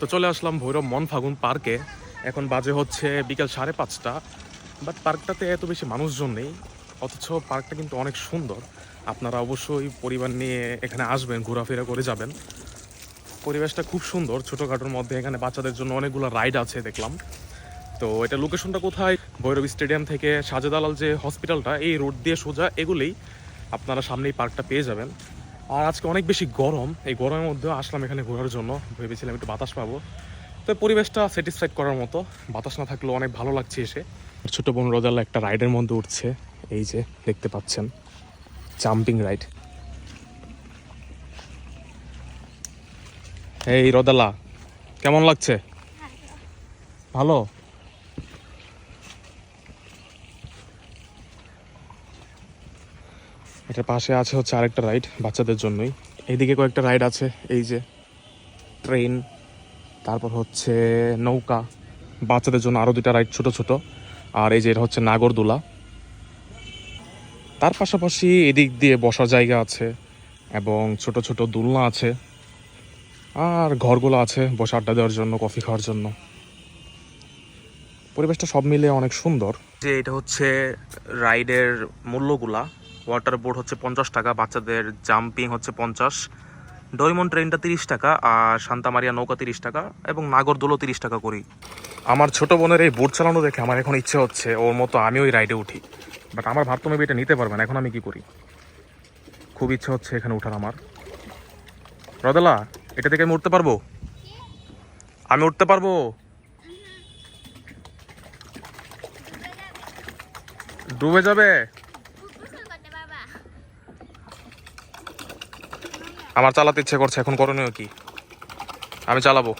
তো চলে আসলাম ভৈরব মন ফাগুন পার্কে। এখন বাজে হচ্ছে বিকেল সাড়ে পাঁচটা। বাট পার্কটাতে এত বেশি মানুষজন নেই। অথচ পার্কটা কিন্তু অনেক সুন্দর। আপনারা অবশ্যই পরিবার নিয়ে এখানে আসবেন, ঘোরাফেরা করে যাবেন। পরিবেশটা খুব সুন্দর। ছোটোখাটোর মধ্যে এখানে বাচ্চাদের জন্য অনেকগুলো রাইড আছে দেখলাম। তো এটা লোকেশনটা কোথায়? ভৈরব স্টেডিয়াম থেকে সাজেদালাল যে হসপিটালটা, এই রোড দিয়ে সোজা এগুলেই আপনারা সামনেই পার্কটা পেয়ে যাবেন। আর আজকে অনেক বেশি গরম। এই গরমের মধ্যেও আসলাম এখানে ঘোরার জন্য। ভেবেছিলাম একটু বাতাস পাবো। তো পরিবেশটা স্যাটিসফাইড করার মতো। বাতাস না থাকলেও অনেক ভালো লাগছে এসে। ছোট বোন রোজাল্লা একটা রাইডের মধ্যে উঠছে। এই যে দেখতে পাচ্ছেন জাম্পিং রাইড এই রোদালা কেমন লাগছে? ভালো? এটার পাশে আছে হচ্ছে আরেকটা রাইড বাচ্চাদের জন্যই। এইদিকে কয়েকটা রাইড আছে, এই যে ট্রেন, তারপর হচ্ছে নৌকা, বাচ্চাদের জন্য আরও দুটা রাইড ছোট ছোট, আর এই যে এটা হচ্ছে নাগরদোলা। তার পাশাপাশি এদিক দিয়ে বসার জায়গা আছে এবং ছোট ছোট দোলনা আছে, আর ঘরগুলো আছে বসে আড্ডা দেওয়ার জন্য, কফি খাওয়ার জন্য। পরিবেশটা সব মিলে অনেক সুন্দর। যে এটা হচ্ছে রাইডের মূল্যগুলা ওয়াটার বোর্ড হচ্ছে পঞ্চাশ টাকা, বাচ্চাদের জাম্পিং হচ্ছে পঞ্চাশ ডরিমন ট্রেনটা তিরিশ টাকা আর শান্তা মারিয়া নৌকা তিরিশ টাকা এবং নাগরদোলও তিরিশ টাকা করি। আমার ছোট বোনের এই বোট চালানো দেখে আমার এখন ইচ্ছে হচ্ছে, ওর মতো আমি ওই রাইডে উঠি। বাট আমার ভাবতো মেবি এটা নিতে পারবে না, এখন আমি কি করি? খুব ইচ্ছে হচ্ছে এখানে ওঠার আমার। রদেলা, এটা থেকে আমি উঠতে পারব? আমি উঠতে পারব? ডুবে যাবে? আমার চালাতে ইচ্ছে করছে এখন করণীয় কি? আমি চালাবো।